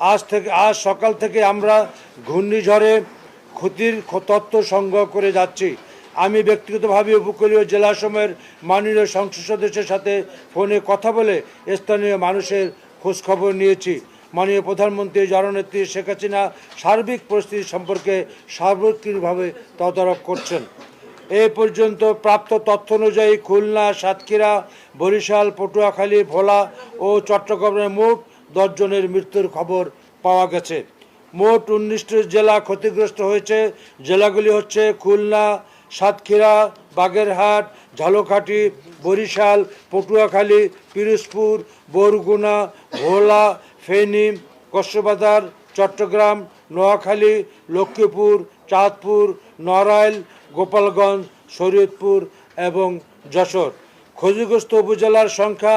আজ থেকে, আজ সকাল থেকে আমরা ঘূর্ণিঝড়ে ক্ষতির তত্ত্ব সংগ্রহ করে যাচ্ছি। আমি ব্যক্তিগতভাবে উপকূলীয় জেলাসমূহের মাননীয় সংসদ সদস্যের সাথে ফোনে কথা বলে স্থানীয় মানুষের খোঁজখবর নিয়েছি। মাননীয় প্রধানমন্ত্রী জননেত্রী শেখ হাসিনা সার্বিক পরিস্থিতি সম্পর্কে সার্বক্ষণিকভাবে তদারক করছেন। এ পর্যন্ত প্রাপ্ত তথ্য অনুযায়ী খুলনা, সাতক্ষীরা, বরিশাল, পটুয়াখালী, ভোলা ও চট্টগ্রামের মোট দশজনের মৃত্যুর খবর পাওয়া গেছে। মোট উনিশটি জেলা ক্ষতিগ্রস্ত হয়েছে। জেলাগুলি হচ্ছে খুলনা, সাতক্ষীরা, বাগেরহাট, ঝালকাঠি, বরিশাল, পটুয়াখালী, পিরোজপুর, বরগুনা, ভোলা, ফেনী, কক্সবাজার, চট্টগ্রাম, নোয়াখালী, লক্ষ্মীপুর, চাঁদপুর, নড়াইল, গোপালগঞ্জ, শরীয়তপুর এবং যশোর। ক্ষতিগ্রস্ত উপজেলার সংখ্যা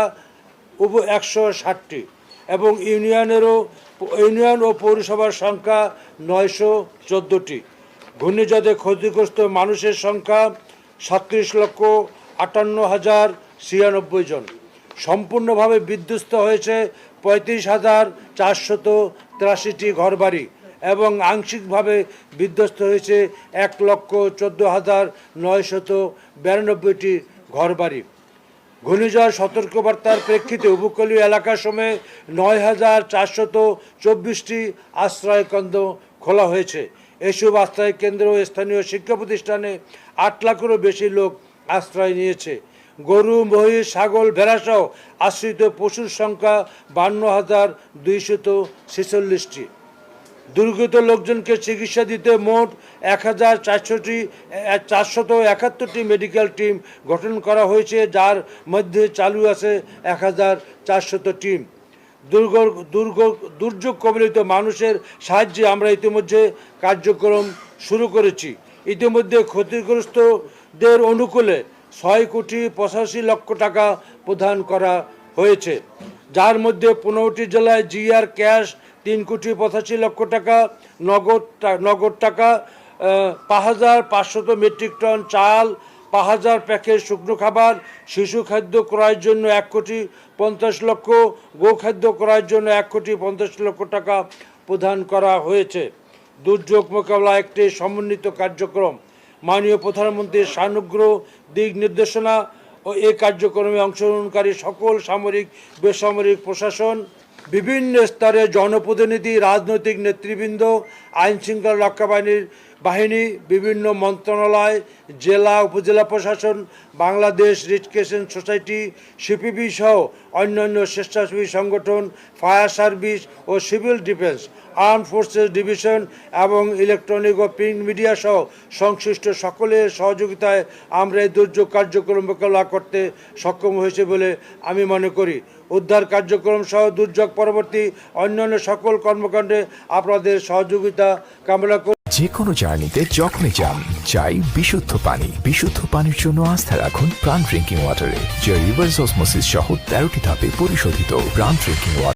উপ একশো ষাটটি। এবং ইউনিয়নেরও ইউনিয়ন ও পৌরসভার সংখ্যা নয়শো চোদ্দোটি। ঘূর্ণিঝড়ে ক্ষতিগ্রস্ত মানুষের সংখ্যা সাতত্রিশ লক্ষ আটান্ন হাজার ছিয়ানব্বই জন। সম্পূর্ণভাবে বিধ্বস্ত হয়েছে পঁয়ত্রিশ হাজার চারশত তিরাশিটি ঘরবাড়ি এবং আংশিকভাবে বিধ্বস্ত হয়েছে এক লক্ষ চোদ্দ হাজার নয়শত বিরানব্বইটি ঘরবাড়ি। ঘূর্ণিঝড় সতর্কবার্তার প্রেক্ষিতে উপকূলীয় এলাকার সময়ে নয় হাজার চারশত চব্বিশটি আশ্রয়কেন্দ্র খোলা হয়েছে। এসব আশ্রয় কেন্দ্র স্থানীয় শিক্ষা প্রতিষ্ঠানে আট লাখেরও বেশি লোক আশ্রয় নিয়েছে। গরু, মহিষ, ছাগল, ভেড়াসহ আশ্রিত পশুর সংখ্যা বান্ন হাজার দুইশত ছেচল্লিশটি। দুর্গত লোকজনকে চিকিৎসা দিতে মোট এক হাজার চারশোটি চারশত একাত্তরটি মেডিকেল টিম গঠন করা হয়েছে, যার মধ্যে চালু আছে এক হাজার চারশত টিম। দুর্গ দুর্গ, দুর্যোগ কবলিত মানুষের সাহায্যে আমরা ইতিমধ্যে কার্যক্রম শুরু করেছি। ইতিমধ্যে ক্ষতিগ্রস্তদের অনুকূলে ছয় কোটি পঁচাশি লক্ষ টাকা প্রদান করা হয়েছে। যার মধ্যে পনেরোটি জেলায় জিআর ক্যাশ তিন কোটি পঁচাশি লক্ষ টাকা, নগদ নগদ টাকা পাঁচ হাজার পাঁচশত মেট্রিক টন চাল, পাঁচ হাজার প্যাকেট শুকনো খাবার, শিশু খাদ্য ক্রয়ের জন্য এক কোটি পঞ্চাশ লক্ষ গোখাদ্য ক্রয়ের জন্য এক কোটি পঞ্চাশ লক্ষ টাকা প্রদান করা হয়েছে। দুর্যোগ মোকাবেলা একটি সমন্বিত কার্যক্রম। মাননীয় প্রধানমন্ত্রীর সানুগ্রহ, দিক নির্দেশনা ও এ কার্যক্রমে অংশগ্রহণকারী সকল সামরিক, বেসামরিক প্রশাসন, বিভিন্ন স্তরে জনপ্রতিনিধি, রাজনৈতিক নেতৃবৃন্দ, আইনশৃঙ্খলা রক্ষা বাহিনীর বাহিনী, বিভিন্ন মন্ত্রণালয়, জেলা, উপজেলা প্রশাসন, বাংলাদেশ রিডকেশন সোসাইটি, সিপিবি সহ অন্যান্য স্বেচ্ছাসেবী সংগঠন, ফায়ার সার্ভিস ও civil defence armed forces division এবং ইলেকট্রনিক ও প্রিন্ট মিডিয়া সহ সংশ্লিষ্ট সকলের সহযোগিতায় আমরা এই দুর্যোগ কার্যক্রম মোকাবিলা করতে সক্ষম হয়েছে বলে আমি মনে করি। উদ্ধার কার্যক্রম সহ দুর্যোগ পরবর্তী অন্যান্য সকল কর্মকাণ্ডে আপনাদের সহযোগিতা কামনা করি। যে কোনো জার্নিতে যখনই যান চাই বিশুদ্ধ পানি। বিশুদ্ধ পানির জন্য আস্থা রাখুন প্রাণ ড্রিঙ্কিং ওয়াটারে যে রিভার্স অসমোসিস সহ তেরোটি ধাপে পরিশোধিত প্রাণ ড্রিঙ্কিং ওয়াটার